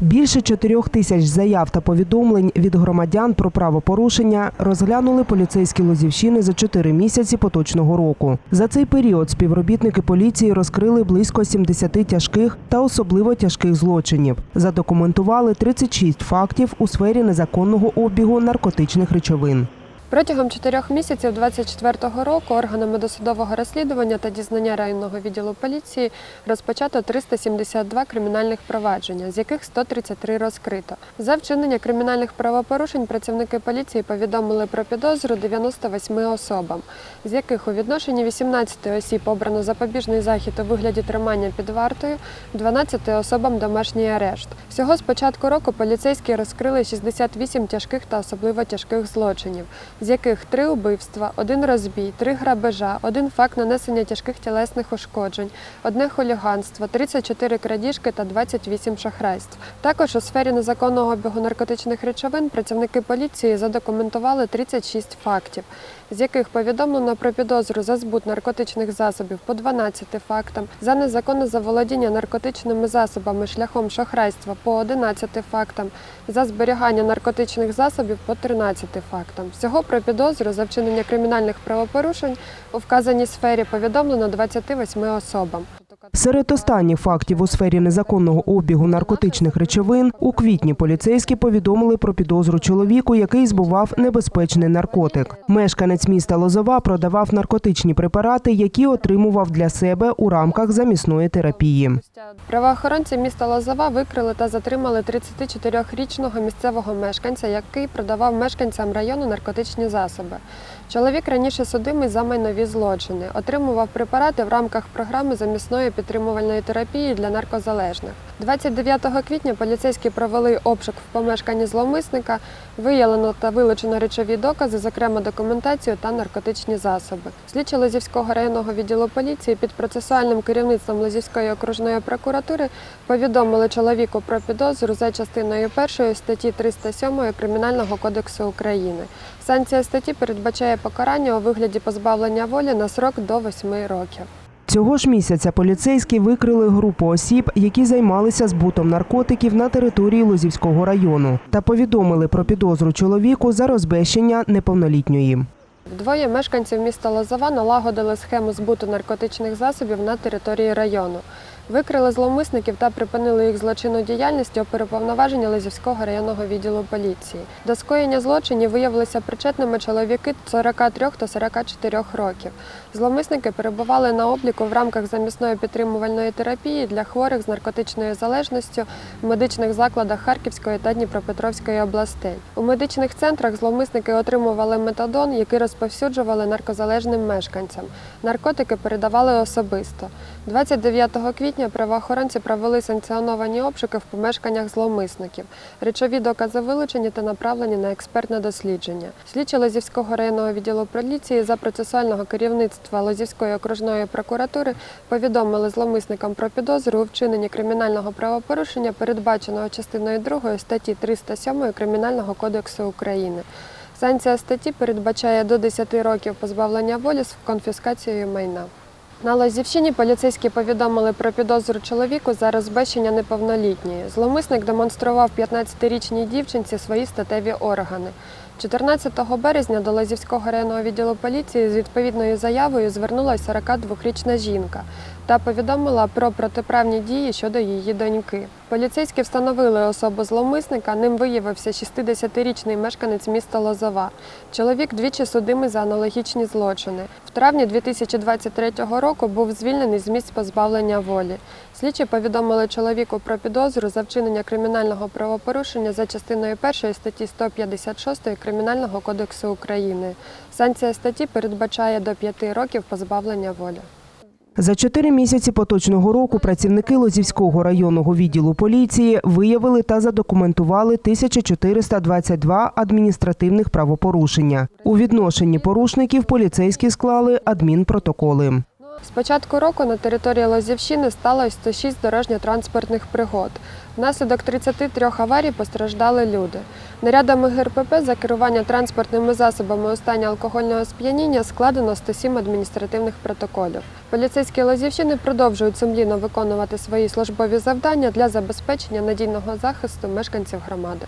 Більше чотирьох тисяч заяв та повідомлень від громадян про правопорушення розглянули поліцейські Лозівщини за чотири місяці поточного року. За цей період співробітники поліції розкрили близько 70 тяжких та особливо тяжких злочинів. Задокументували 36 фактів у сфері незаконного обігу наркотичних речовин. Протягом чотирьох місяців 2024 року органами досудового розслідування та дізнання районного відділу поліції розпочато 372 кримінальних провадження, з яких 133 розкрито. За вчинення кримінальних правопорушень працівники поліції повідомили про підозру 98 особам, з яких у відношенні 18 осіб обрано запобіжний захід у вигляді тримання під вартою, 12 особам домашній арешт. Всього з початку року поліцейські розкрили 68 тяжких та особливо тяжких злочинів з яких три убивства, один розбій, три грабежа, один факт нанесення тяжких тілесних ушкоджень, одне хуліганство, 34 крадіжки та 28 шахрайств. Також у сфері незаконного обігу наркотичних речовин працівники поліції задокументували 36 фактів, з яких повідомлено про підозру за збут наркотичних засобів по 12 фактам, за незаконне заволодіння наркотичними засобами шляхом шахрайства по 11 фактам, за зберігання наркотичних засобів по 13 фактам. Всього про підозру за вчинення кримінальних правопорушень у вказаній сфері повідомлено 28 особам. Серед останніх фактів у сфері незаконного обігу наркотичних речовин у квітні поліцейські повідомили про підозру чоловіку, який збував небезпечний наркотик. Мешканець міста Лозова продавав наркотичні препарати, які отримував для себе у рамках замісної терапії. Правоохоронці міста Лозова викрили та затримали 34-річного місцевого мешканця, який продавав мешканцям району наркотичні засоби. Чоловік раніше судимий за майнові злочини, отримував препарати в рамках програми замісної підтримувальної терапії для наркозалежних. 29 квітня поліцейські провели обшук в помешканні зловмисника, виявлено та вилучено речові докази, зокрема документацію та наркотичні засоби. Слідчі Лозівського районного відділу поліції під процесуальним керівництвом Лозівської окружної прокуратури повідомили чоловіку про підозру за частиною 1 статті 307 Кримінального кодексу України. Санкція статті передбачає покарання у вигляді позбавлення волі на срок до 8 років. Цього ж місяця поліцейські викрили групу осіб, які займалися збутом наркотиків на території Лозівського району, та повідомили про підозру чоловіку за розбещення неповнолітньої. Двоє мешканців міста Лозова налагодили схему збуту наркотичних засобів на території району. Викрили зловмисників та припинили їх злочинну діяльність оперуповноваження Лозівського районного відділу поліції. До скоєння злочинів виявилися причетними чоловіки 43 та 44 років. Зловмисники перебували на обліку в рамках замісної підтримувальної терапії для хворих з наркотичною залежністю в медичних закладах Харківської та Дніпропетровської областей. У медичних центрах зловмисники отримували метадон, який розповсюджували наркозалежним мешканцям. Наркотики передавали особисто. 29 квітня правоохоронці провели санкціоновані обшуки в помешканнях зловмисників. Речові докази вилучені та направлені на експертне дослідження. Слідчі Лозівського районного відділу поліції за процесуального керівництва Лозівської окружної прокуратури повідомили зловмисникам про підозру у вчиненні кримінального правопорушення, передбаченого частиною 2 статті 307 Кримінального кодексу України. Санкція статті передбачає до 10 років позбавлення волі з конфіскацією майна. На Лозівщині поліцейські повідомили про підозру чоловіку за розбещення неповнолітньої. Зловмисник демонстрував 15-річній дівчинці свої статеві органи. 14 березня до Лозівського районного відділу поліції з відповідною заявою звернулася 42-річна жінка та повідомила про протиправні дії щодо її доньки. Поліцейські встановили особу зловмисника. Ним виявився 60-річний мешканець міста Лозова. Чоловік двічі судимий за аналогічні злочини. В травні 2023 року був звільнений з місць позбавлення волі. Слідчі повідомили чоловіку про підозру за вчинення кримінального правопорушення за частиною 1 статті 156 Кримінального кодексу України. Санкція статті передбачає до 5 років позбавлення волі. За чотири місяці поточного року працівники Лозівського районного відділу поліції виявили та задокументували 1422 адміністративних правопорушення. У відношенні порушників поліцейські склали адмінпротоколи. З початку року на території Лозівщини сталося 106 дорожньо-транспортних пригод. Внаслідок 33 аварій постраждали люди. Нарядами ГРПП за керування транспортними засобами у стані алкогольного сп'яніння складено 107 адміністративних протоколів. Поліцейські Лозівщини продовжують сумлінно виконувати свої службові завдання для забезпечення надійного захисту мешканців громади.